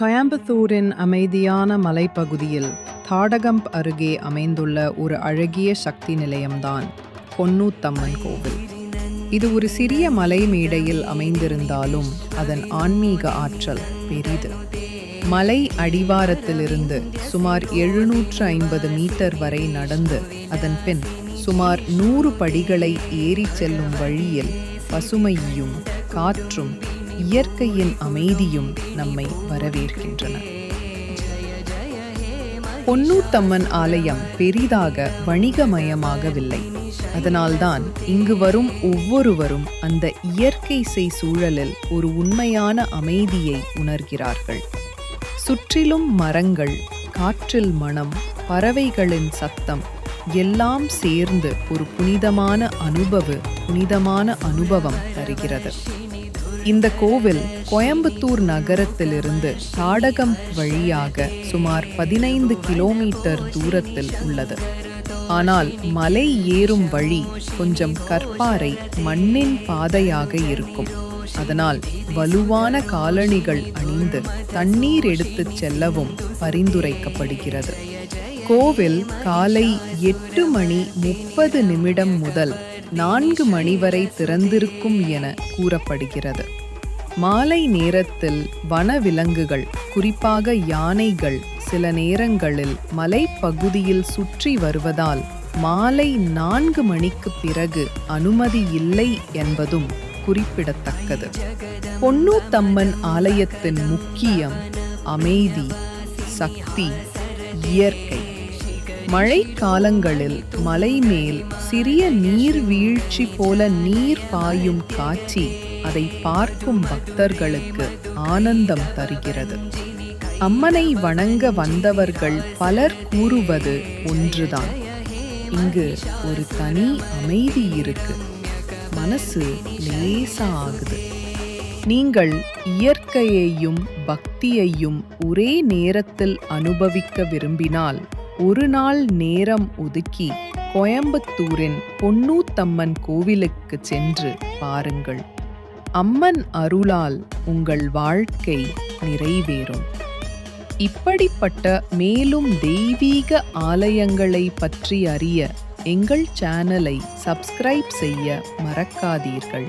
கோயம்புத்தூரின் அமைதியான மலைப்பகுதியில் தாடகம்ப் அருகே அமைந்துள்ள ஒரு அழகிய சக்தி நிலையம்தான் பொன்னூத்தம்மன் கோவில். இது ஒரு சிறிய மலை மேடையில் அமைந்திருந்தாலும் அதன் ஆன்மீக ஆற்றல் பெரிது. மலை அடிவாரத்திலிருந்து சுமார் எழுநூற்று ஐம்பது மீட்டர் வரை நடந்து அதன் பின் சுமார் நூறு படிகளை ஏறிச் செல்லும் வழியில் பசுமையும் காற்றும் இயற்கையின் அமைதியும் நம்மை வரவேற்கின்றன. பொன்னூத்தம்மன் ஆலயம் பெரிதாக வணிகமயமாகவில்லை. அதனால்தான் இங்கு வரும் ஒவ்வொருவரும் அந்த இயற்கை செய் சூழலில் ஒரு உண்மையான அமைதியை உணர்கிறார்கள். சுற்றிலும் மரங்கள் காற்றில் மணம் பறவைகளின் சத்தம் எல்லாம் சேர்ந்து ஒரு புனிதமான அனுபவ புனிதமான அனுபவம் தருகிறது. இந்த கோவில் கோயம்புத்தூர் நகரத்திலிருந்து தாடகம் வழியாக சுமார் பதினைந்து கிலோமீட்டர் தூரத்தில் உள்ளது. ஆனால் மலை ஏறும் வழி கொஞ்சம் கற்பாறை மண்ணின் பாதையாக இருக்கும். அதனால் வலுவான காலணிகள் அணிந்து தண்ணீர் எடுத்துச் செல்லவும் பரிந்துரைக்கப்படுகிறது. கோவில் காலை எட்டு மணி முப்பது நிமிடம் முதல் நான்கு மணி வரை திறந்திருக்கும் என கூறப்படுகிறது. மாலை நேரத்தில் வனவிலங்குகள் குறிப்பாக யானைகள் சில நேரங்களில் மலைப்பகுதியில் சுற்றி வருவதால் மாலை நான்கு மணிக்கு பிறகு அனுமதி இல்லை என்பதும் குறிப்பிடத்தக்கது. பொன்னூத்தம்மன் ஆலயத்தின் முக்கியம் அமைதி சக்தி இயற்கை. மழை காலங்களில் மலை மேல் சிறிய நீர்வீழ்ச்சி போல நீர் பாயும் காட்சி அதை பார்க்கும் பக்தர்களுக்கு ஆனந்தம் தருகிறது. அம்மனை வணங்க வந்தவர்கள் பலர் கூறுவது ஒன்றுதான். இங்கு ஒரு தனி அமைதி இருக்கு. மனசு லேசா ஆகுது. நீங்கள் இயற்கையையும் பக்தியையும் ஒரே நேரத்தில் அனுபவிக்க விரும்பினால் ஒரு நாள் நேரம் ஒதுக்கி கோயம்புத்தூரின் பொன்னூத்தம்மன் கோவிலுக்கு சென்று பாருங்கள். அம்மன் அருளால் உங்கள் வாழ்க்கை நிறைவேறும். இப்படிப்பட்ட மேலும் தெய்வீக ஆலயங்களை பற்றி அறிய எங்கள் சேனலை சப்ஸ்கிரைப் செய்ய மறக்காதீர்கள்.